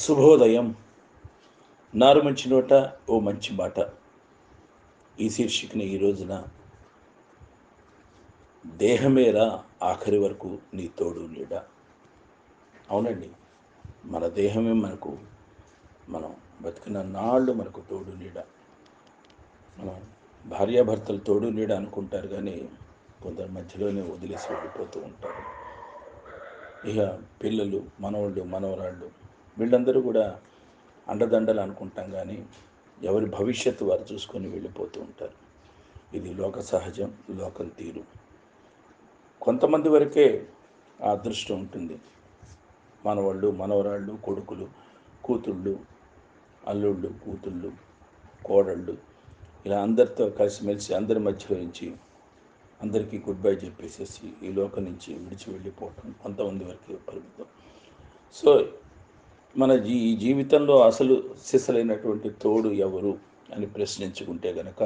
శుభోదయం నారు మంచి నోట ఓ మంచి మాట ఈ శీర్షికని ఈ రోజున దేహమేరా ఆఖరి వరకు నీ తోడు నీడా. అవునండి మన దేహమే మనకు మనం బతికిన నాళ్ళు మనకు తోడు నీడ. మనం భార్యాభర్తలు తోడు నీడ అనుకుంటారు కానీ కొందరు మధ్యలోనే వదిలేసి వెళ్ళిపోతూ ఉంటారు. ఇక పిల్లలు మనవాళ్ళు మనవరాళ్ళు వీళ్ళందరూ కూడా అండదండలు అనుకుంటాం కానీ ఎవరి భవిష్యత్తు వారు చూసుకొని వెళ్ళిపోతూ ఉంటారు. ఇది లోక సహజం లోకం తీరు. కొంతమంది వరకే ఆ అదృష్టం ఉంటుంది. మనవాళ్ళు మనవరాళ్ళు కొడుకులు కూతుళ్ళు అల్లుళ్ళు కూతుళ్ళు కోడళ్ళు ఇలా అందరితో కలిసిమెలిసి అందరి మధ్యలో నుంచి అందరికీ గుడ్ బై చెప్పేసేసి ఈ లోకం నుంచి విడిచి వెళ్ళిపోవటం కొంతమంది వరకు పరిమితం. సో మన జీ ఈ జీవితంలో అసలు సిసలైనటువంటి తోడు ఎవరు అని ప్రశ్నించుకుంటే గనక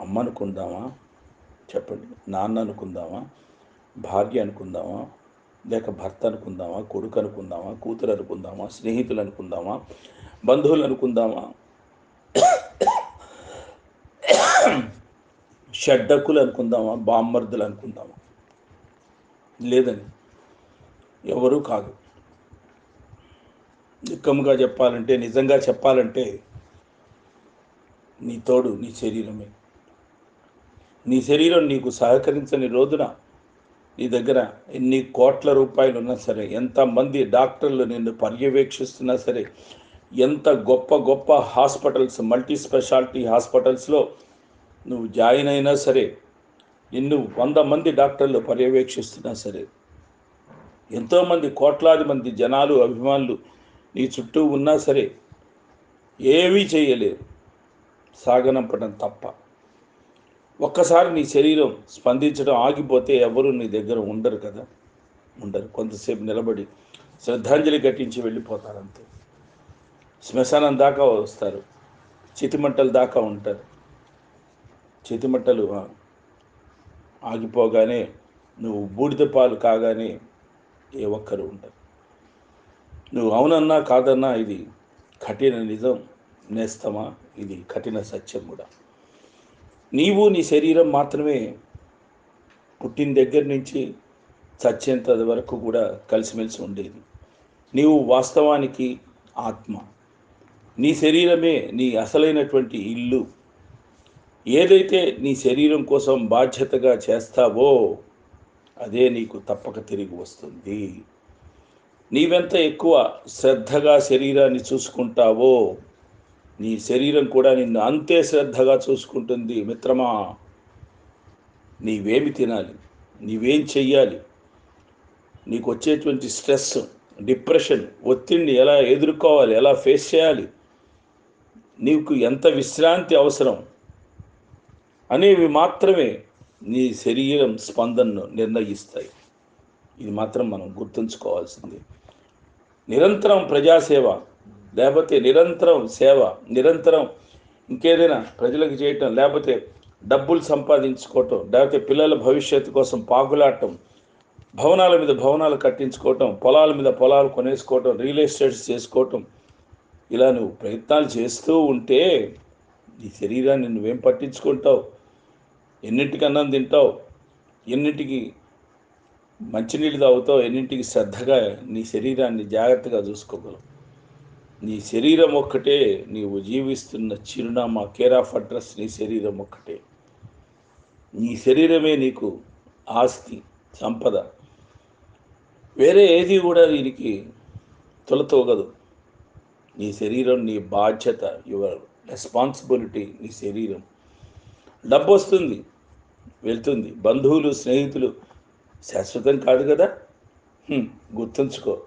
అమ్మ అనుకుందామా? చెప్పండి. నాన్న అనుకుందామా? భార్య అనుకుందామా? లేక భర్త అనుకుందామా? కొడుకు అనుకుందామా? కూతురు అనుకుందామా? స్నేహితులు అనుకుందామా? బంధువులు అనుకుందామా? షడ్డకులు అనుకుందామా? బామ్మర్దులు అనుకుందామా? లేదండి. ఎవరూ కాదు. దుఃఖముగా చెప్పాలంటే నిజంగా చెప్పాలంటే నీ తోడు నీ శరీరమే. నీ శరీరం నీకు సహకరించని రోజున నీ దగ్గర ఎన్ని కోట్ల రూపాయలు ఉన్నా సరే ఎంతమంది డాక్టర్లు నిన్ను పర్యవేక్షిస్తున్నా సరే ఎంత గొప్ప గొప్ప హాస్పిటల్స్ మల్టీ స్పెషాలిటీ హాస్పిటల్స్లో నువ్వు జాయిన్ అయినా సరే నిన్ను వంద మంది డాక్టర్లు పర్యవేక్షిస్తున్నా సరే ఎంతోమంది కోట్లాది మంది జనాలు అభిమానులు నీ చుట్టూ ఉన్నా సరే ఏమీ చేయలేరు సాగనంపడం తప్ప. ఒక్కసారి నీ శరీరం స్పందించడం ఆగిపోతే ఎవరు నీ దగ్గర ఉండరు కదా? ఉండరు. కొంతసేపు నిలబడి శ్రద్ధాంజలి ఘటించి వెళ్ళిపోతారంతే శ్మశానం దాకా వస్తారు. చితిమంటల దాకా ఉంటారు. చితిమంటలు ఆగిపోగానే నువ్వు బూడిద పాలు కాగానే ఏ ఒక్కరు ఉండరు. నువ్వు అవునన్నా కాదన్నా ఇది కఠిన నిజం నేస్తమా? ఇది కఠిన సత్యం కూడా. నీవు నీ శరీరం మాత్రమే పుట్టిన దగ్గర నుంచి చచ్చేంత వరకు కూడా కలిసిమెలిసి ఉండేది. నీవు వాస్తవానికి ఆత్మ. నీ శరీరమే నీ అసలైనటువంటి ఇల్లు. ఏదైతే నీ శరీరం కోసం బాధ్యతగా చేస్తావో అదే నీకు తప్పక తిరిగి వస్తుంది. నీవెంత ఎక్కువ శ్రద్ధగా శరీరాన్ని చూసుకుంటావో నీ శరీరం కూడా నిన్ను అంతే శ్రద్ధగా చూసుకుంటుంది మిత్రమా. నీవేమి తినాలి? నీవేం చెయ్యాలి? నీకు వచ్చేటువంటి స్ట్రెస్ డిప్రెషన్ ఒత్తిడిని ఎలా ఎదుర్కోవాలి? ఎలా ఫేస్ చేయాలి? నీకు ఎంత విశ్రాంతి అవసరం? అనేవి మాత్రమే నీ శరీరం స్పందనను నిర్ణయిస్తాయి. ఇది మాత్రం మనం గుర్తుంచుకోవాల్సింది. నిరంతరం ప్రజాసేవ లేకపోతే నిరంతరం సేవ నిరంతరం ఇంకేదైనా ప్రజలకు చేయటం లేకపోతే డబ్బులు సంపాదించుకోవటం లేకపోతే పిల్లల భవిష్యత్తు కోసం పాకులాడటం భవనాల మీద భవనాలు కట్టించుకోవటం పొలాల మీద పొలాలు కొనేసుకోవటం రియల్ ఎస్టేట్స్ చేసుకోవటం ఇలా నువ్వు ప్రయత్నాలు చేస్తూ ఉంటే నీ శరీరాన్ని నువ్వేం పట్టించుకుంటావు? ఎన్నింటికి అన్నం తింటావు? ఎన్నింటికి మంచినీళ్ళు తాగుతావు ఎన్నింటికి శ్రద్ధగా నీ శరీరాన్ని జాగ్రత్తగా చూసుకోగలవు. నీ శరీరం ఒక్కటే నీవు జీవిస్తున్న చిరునామా కేర్ ఆఫ్ అడ్రస్ నీ శరీరం ఒక్కటే. నీ శరీరమే నీకు ఆస్తి సంపద. వేరే ఏది కూడా దీనికి తొలతోగదు. నీ శరీరం నీ బాధ్యత యువర్ రెస్పాన్సిబిలిటీ నీ శరీరం. డబ్బు వస్తుంది వెళ్తుంది. బంధువులు స్నేహితులు శాశ్వతం కాదు కదా? గుర్తుంచుకో.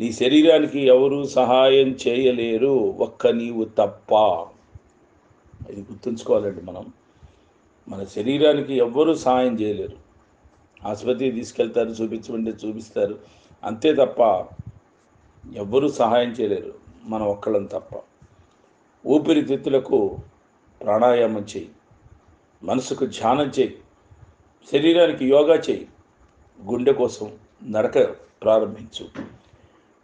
నీ శరీరానికి ఎవరు సహాయం చేయలేరు. ఒక్క నీవు తప్ప. ఇది గుర్తుంచుకోవాలండి మనం. మన శరీరానికి ఎవ్వరూ సహాయం చేయలేరు. ఆసుపత్రికి తీసుకెళ్తారు చూపించమంటే చూపిస్తారు. అంతే తప్ప ఎవ్వరూ సహాయం చేయలేరు. మన ఒక్కళ్ళం తప్ప. ఊపిరితిత్తులకు ప్రాణాయామం చేయి. మనసుకు ధ్యానం చేయి. శరీరానికి యోగా చేయి. గుండె కోసం నడక ప్రారంభించు.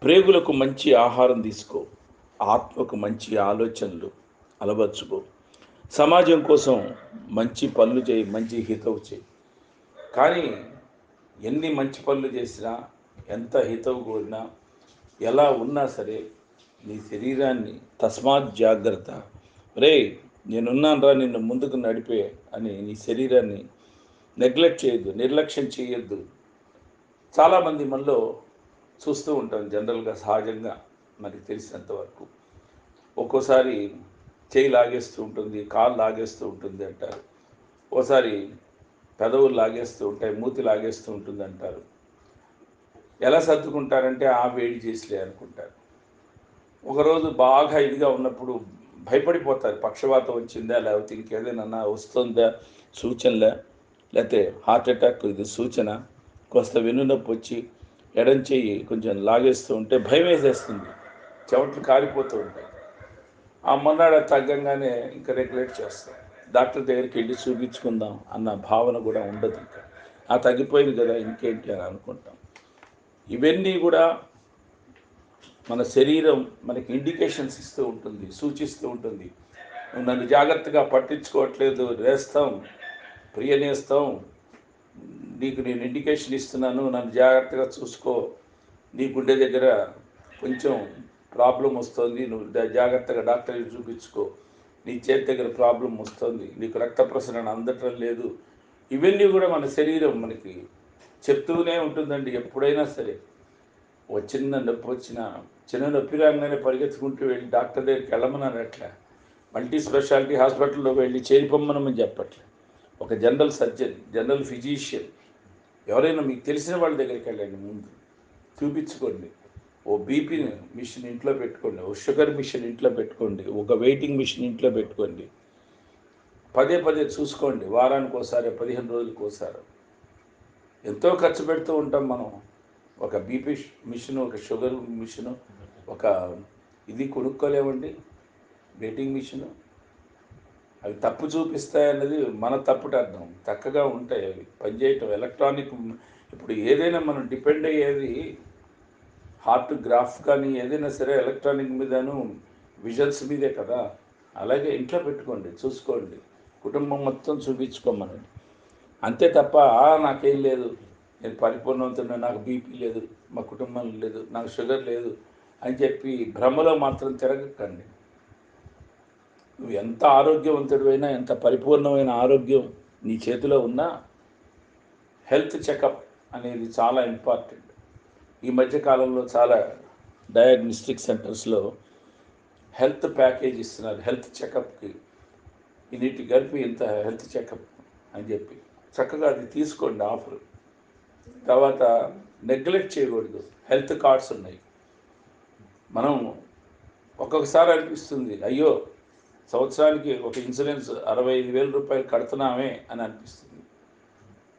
ప్రేగులకు మంచి ఆహారం తీసుకో. ఆత్మకు మంచి ఆలోచనలు అలవర్చుకో. సమాజం కోసం మంచి పనులు చేయి మంచి హితవు చేయి. కానీ ఎన్ని మంచి పనులు చేసినా ఎంత హితవు కోరినా ఎలా ఉన్నా సరే నీ శరీరాన్ని తస్మాత్ జాగ్రత్త. రే నేనున్నాను రా నిన్ను ముందుకు నడిపే అని నీ శరీరాన్ని నెగ్లెక్ట్ చేయొద్దు నిర్లక్ష్యం చేయొద్దు. చాలామంది మనలో చూస్తూ ఉంటాం జనరల్గా సహజంగా మనకి తెలిసినంతవరకు ఒక్కోసారి చేయి లాగేస్తూ ఉంటుంది కాలు లాగేస్తూ ఉంటుంది అంటారు. ఓసారి పెదవులు లాగేస్తూ ఉంటాయి మూతి లాగేస్తూ ఉంటుంది అంటారు. ఎలా సర్దుకుంటారంటే ఆ వేడి చేసిలే అనుకుంటారు. ఒకరోజు బాగా ఇదిగా ఉన్నప్పుడు భయపడిపోతారు. పక్షవాతం వచ్చిందా లేకపోతే ఇంకేదైనా వస్తుందా సూచనలే? లేకపోతే హార్ట్ అటాక్ ఇది సూచన? కొంత వెన్నునొప్పి వచ్చి ఎడం చెయ్యి కొంచెం లాగేస్తూ ఉంటే భయం వేసేస్తుంది. చెమట్లు కారిపోతూ ఉంటాయి. ఆ మొన్నాడ తగ్గంగానే ఇంకా రెగ్యులేట్ చేస్తాం. డాక్టర్ దగ్గరికి వెళ్ళి చూపించుకుందాం అన్న భావన కూడా ఉండదు ఇంకా. ఆ తగ్గిపోయింది కదా ఇంకేంటి అని అనుకుంటాం. ఇవన్నీ కూడా మన శరీరం మనకి ఇండికేషన్స్ ఇస్తూ ఉంటుంది సూచిస్తూ ఉంటుంది. నన్ను జాగ్రత్తగా పట్టించుకోవట్లేదు వేస్తాం ప్రియనేస్తాం నీకు నేను ఇండికేషన్ ఇస్తున్నాను నన్ను జాగ్రత్తగా చూసుకో. నీ గుండె దగ్గర కొంచెం ప్రాబ్లం వస్తుంది నువ్వు జాగ్రత్తగా డాక్టర్ని చూపించుకో. నీ చేతి దగ్గర ప్రాబ్లం వస్తుంది నీకు రక్త ప్రసరణ అందటం లేదు. ఇవన్నీ కూడా మన శరీరం మనకి చెప్తూనే ఉంటుందండి ఎప్పుడైనా సరే. ఓ చిన్న నొప్పి వచ్చిన చిన్న నొప్పి రాగానే పరిగెత్తుకుంటూ వెళ్ళి డాక్టర్ దగ్గరికి వెళ్ళమన్నారు అట్లా. మల్టీ స్పెషాలిటీ హాస్పిటల్లో వెళ్ళి చేరిపోమ్మనమని చెప్పట్లే. ఒక జనరల్ సర్జన్ జనరల్ ఫిజీషియన్ ఎవరైనా మీకు తెలిసిన వాళ్ళ దగ్గరికి వెళ్ళండి ముందు. చూపించుకోండి. ఓ బీపీ మిషన్ ఇంట్లో పెట్టుకోండి. ఓ షుగర్ మిషన్ ఇంట్లో పెట్టుకోండి. ఒక వెయిటింగ్ మిషన్ ఇంట్లో పెట్టుకోండి. పదే పదే చూసుకోండి. వారానికి ఒకసారి పదిహేను రోజులకు ఒకసారి. ఎంతో ఖర్చు పెడుతూ ఉంటాం మనం. ఒక బీపీ మిషన్ ఒక షుగర్ మిషన్ ఒక ఇది కొనుక్కోలేమండి. Waiting machine. అవి తప్పు చూపిస్తాయన్నది మన తప్పుట అర్థం. చక్కగా ఉంటాయి అవి. పనిచేయటం ఎలక్ట్రానిక్ ఇప్పుడు ఏదైనా మనం డిపెండ్ అయ్యేది హార్ట్ గ్రాఫ్ కానీ ఏదైనా సరే ఎలక్ట్రానిక్ మీదను విజువల్స్ మీదే కదా. అలాగే ఇంట్లో పెట్టుకోండి చూసుకోండి. కుటుంబం మొత్తం చూపించుకోమనండి. అంతే తప్ప నాకేం లేదు. నేను పరిపూర్ణవంతున్నా నాకు బీపీ లేదు. మా కుటుంబం లేదు నాకు షుగర్ లేదు అని చెప్పి భ్రమలో మాత్రం తిరగకండి. నువ్వు ఎంత ఆరోగ్యవంతుడివైనా ఎంత పరిపూర్ణమైన ఆరోగ్యం నీ చేతిలో ఉన్నా హెల్త్ చెకప్ అనేది చాలా ఇంపార్టెంట్. ఈ మధ్యకాలంలో చాలా డయాగ్నోస్టిక్ సెంటర్స్లో హెల్త్ ప్యాకేజ్ ఇస్తున్నారు హెల్త్ చెకప్కి. ఇన్నిటి కలిపి ఇంత హెల్త్ చెకప్ అని చెప్పి. చక్కగా అది తీసుకోండి ఆఫర్. తర్వాత నెగ్లెక్ట్ చేయకూడదు హెల్త్ కార్డ్స్ ఉన్నాయి. మనం ఒక్కొక్కసారి అనిపిస్తుంది అయ్యో సంవత్సరానికి ఒక ఇన్సూరెన్స్ అరవై ఐదు వేల రూపాయలు కడుతున్నామే అని అనిపిస్తుంది.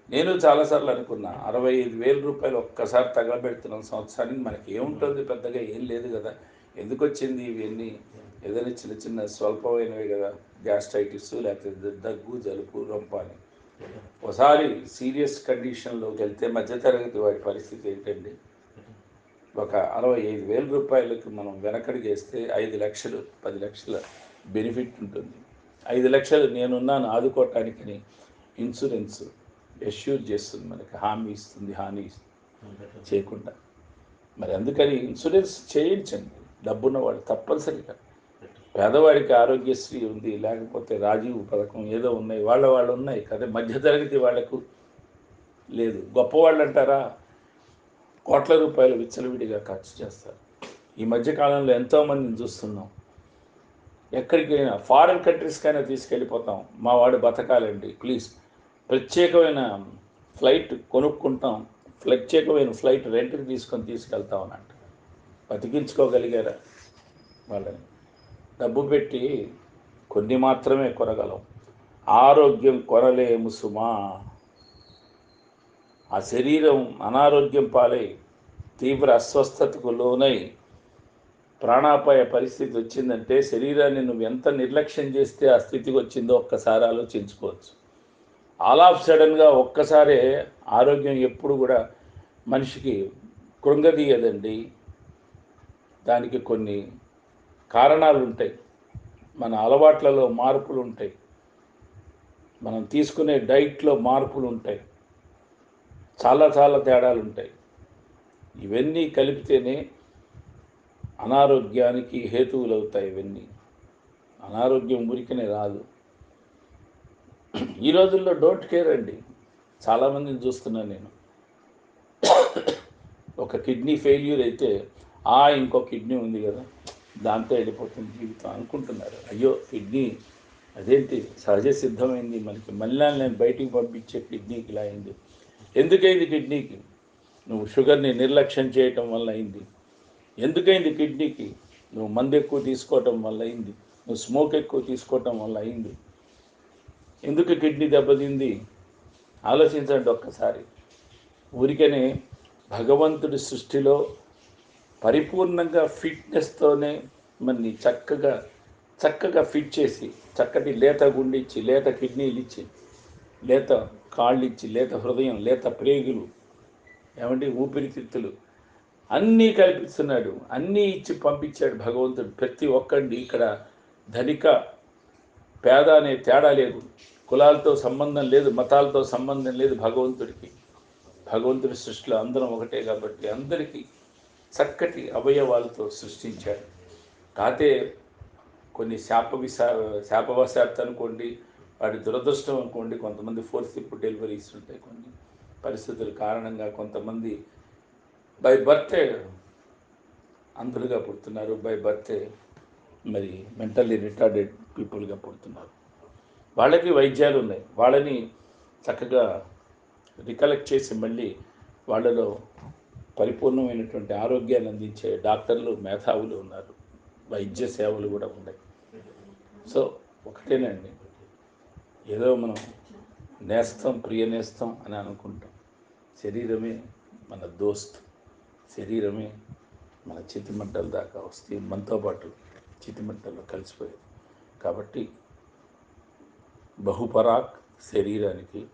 నేను చాలాసార్లు అనుకున్నా అరవై ఐదు వేల రూపాయలు ఒక్కసారి తగలబెడుతున్నాం సంవత్సరానికి మనకి ఏముంటుంది పెద్దగా ఏం లేదు కదా. ఎందుకు వచ్చింది ఇవన్నీ? ఏదైనా చిన్న చిన్న స్వల్పమైనవి కదా గ్యాస్ట్రైటిస్ లేకపోతే దగ్గు జలుబు రొంప అని. ఒకసారి సీరియస్ కండిషన్లోకి వెళ్తే మధ్యతరగతి వారి పరిస్థితి ఏంటండి? ఒక అరవై ఐదు వేల రూపాయలకు మనం వెనకడిగేస్తే ఐదు లక్షలు పది లక్షల బెనిఫిట్ ఉంటుంది. ఐదు లక్షలు నేనున్నాను ఆదుకోవటానికని ఇన్సూరెన్స్ ఎష్యూర్ చేస్తుంది మనకి. హామీ ఇస్తుంది హామీ ఇస్తుంది చేయకుండా. మరి అందుకని ఇన్సూరెన్స్ చేయించండి. డబ్బున్న వాళ్ళు తప్పనిసరిగా. పేదవాడికి ఆరోగ్యశ్రీ ఉంది లేకపోతే రాజీవ్ పథకం ఏదో ఉన్నాయి వాళ్ళ వాళ్ళు ఉన్నాయి. కదా మధ్యతరగతి వాళ్ళకు లేదు. గొప్పవాళ్ళు అంటారా కోట్ల రూపాయలు విచ్చలవిడిగా ఖర్చు చేస్తారు. ఈ మధ్య కాలంలో ఎంతోమందిని చూస్తున్నాం. ఎక్కడికైనా ఫారిన్ కంట్రీస్కైనా తీసుకెళ్ళిపోతాం. మా వాడు బతకాలండి ప్లీజ్ ప్రత్యేకమైన ఫ్లైట్ కొనుక్కుంటాం. ప్రత్యేకమైన ఫ్లైట్ రెంట్కి తీసుకొని తీసుకెళ్తాం అని అంట బతికించుకోగలిగారా వాళ్ళని? డబ్బు పెట్టి కొన్ని మాత్రమే కొనగలం. ఆరోగ్యం కొనలేము సుమా. ఆ శరీరం అనారోగ్యం పాలై తీవ్ర అస్వస్థతకు లోనై ప్రాణాపాయ పరిస్థితి వచ్చిందంటే శరీరాన్ని నువ్వు ఎంత నిర్లక్ష్యం చేస్తే ఆ స్థితికి వచ్చిందో ఒక్కసారి ఆలోచించుకోవచ్చు. ఆల్ ఆఫ్ సడన్గా ఒక్కసారే ఆరోగ్యం ఎప్పుడు కూడా మనిషికి కృంగదీయదండి. దానికి కొన్ని కారణాలు ఉంటాయి మన అలవాట్లలో మార్పులు ఉంటాయి మనం తీసుకునే డైట్లో మార్పులు ఉంటాయి చాలా చాలా తేడాలు ఉంటాయి ఇవన్నీ కలిపితేనే అనారోగ్యానికి హేతువులు అవుతాయి ఇవన్నీ. అనారోగ్యం ఊరికనే రాదు. ఈ రోజుల్లో డోంట్ కేర్ అండి. చాలామందిని చూస్తున్నాను నేను. ఒక కిడ్నీ ఫెయిల్యూర్ అయితే ఆ ఇంకో కిడ్నీ ఉంది కదా దాంతో వెళ్ళిపోతుంది జీవితం అనుకుంటున్నారు. అయ్యో కిడ్నీ అదేంటి? సహజ సిద్ధమైంది మనకి. మళ్ళీ నేను బయటికి పంపించే కిడ్నీకి ఇలా అయింది. ఎందుకైంది కిడ్నీకి? నువ్వు షుగర్ని నిర్లక్ష్యం చేయటం వల్ల అయింది. ఎందుకైంది కిడ్నీకి? నువ్వు మందు ఎక్కువ తీసుకోవటం వల్ల అయింది. నువ్వు స్మోక్ ఎక్కువ తీసుకోవటం వల్ల అయింది. ఎందుకు కిడ్నీ దెబ్బతింది? ఆలోచించండి ఒక్కసారి. ఊరికనే భగవంతుడి సృష్టిలో పరిపూర్ణంగా ఫిట్నెస్తోనే మనని చక్కగా చక్కగా ఫిట్ చేసి చక్కటి లేత గుండె ఇచ్చి లేత కిడ్నీలు ఇచ్చి లేత కాళ్ళు ఇచ్చి లేత హృదయం లేత ప్రేగులు ఏమంటే ఊపిరితిత్తులు. అన్నీ కల్పిస్తున్నాడు. అన్నీ ఇచ్చి పంపించాడు భగవంతుడు. ప్రతి ఒక్కడిని ఇక్కడ ధనిక పేద అనే తేడా లేదు. కులాలతో సంబంధం లేదు మతాలతో సంబంధం లేదు భగవంతుడికి. భగవంతుడి సృష్టిలో అందరం ఒకటే కాబట్టి అందరికీ చక్కటి అవయవాలతో సృష్టించాడు. కాతే కొన్ని శాప విశా శాపవశాత్తు అనుకోండి వాటి దురదృష్టం అనుకోండి కొంతమంది ఫోర్త్ ఇప్పుడు డెలివరీస్ ఉంటాయి కొన్ని పరిస్థితుల కారణంగా కొంతమంది బై బర్తే అంధులుగా పుడుతున్నారు బై బర్తే మరి మెంటల్లీ రిటార్డెడ్ పీపుల్గా పుడుతున్నారు. వాళ్ళకి వైద్యాలు ఉన్నాయి. వాళ్ళని చక్కగా రికలెక్ట్ చేసి మళ్ళీ వాళ్ళలో పరిపూర్ణమైనటువంటి ఆరోగ్యాన్ని అందించే డాక్టర్లు మేధావులు ఉన్నారు. వైద్య సేవలు కూడా ఉన్నాయి. సో ఒకటేనండి. ఏదో మనం నేస్తం ప్రియ నేస్తం అని అనుకుంటాం. శరీరమే మన దోస్తు. శరీరమే మన చితిమంటల దాకా వస్తే మనతో పాటు చితిమంటల్లో కలిసిపోయేది. కాబట్టి బహుపరాక్ శరీరానికి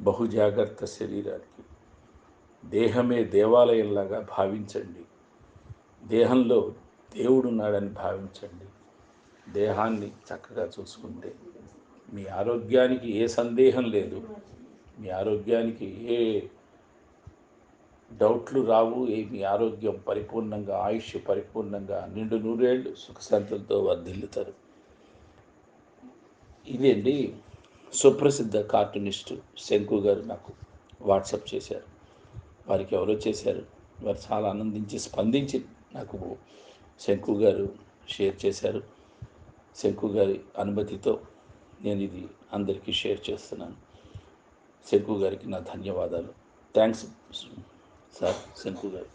బహు జాగ్రత్త శరీరానికి దేహమే దేవాలయంలాగా భావించండి. దేహంలో దేవుడున్నాడని భావించండి. దేహాన్ని చక్కగా చూసుకుంటే మీ ఆరోగ్యానికి ఏ సందేహం లేదు. మీ ఆరోగ్యానికి ఏ డౌట్లు రావు ఏమి ఆరోగ్యం పరిపూర్ణంగా ఆయుష్ పరిపూర్ణంగా నిండు నూరేళ్ళు సుఖశాంతులతో వర్ధిల్లుతారు. ఇదండి సుప్రసిద్ధ కార్టూనిస్ట్ శంకు గారు నాకు వాట్సప్ చేశారు. వారికి ఎవరో చేశారు. వారు చాలా ఆనందించి స్పందించి నాకు శంకు గారు షేర్ చేశారు. శంకు గారి అనుమతితో నేను ఇది అందరికీ షేర్ చేస్తున్నాను. శంకు గారికి నా ధన్యవాదాలు. థ్యాంక్స్. సార్ శంకు గారు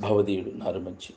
భవదీయుడు నారమంచి.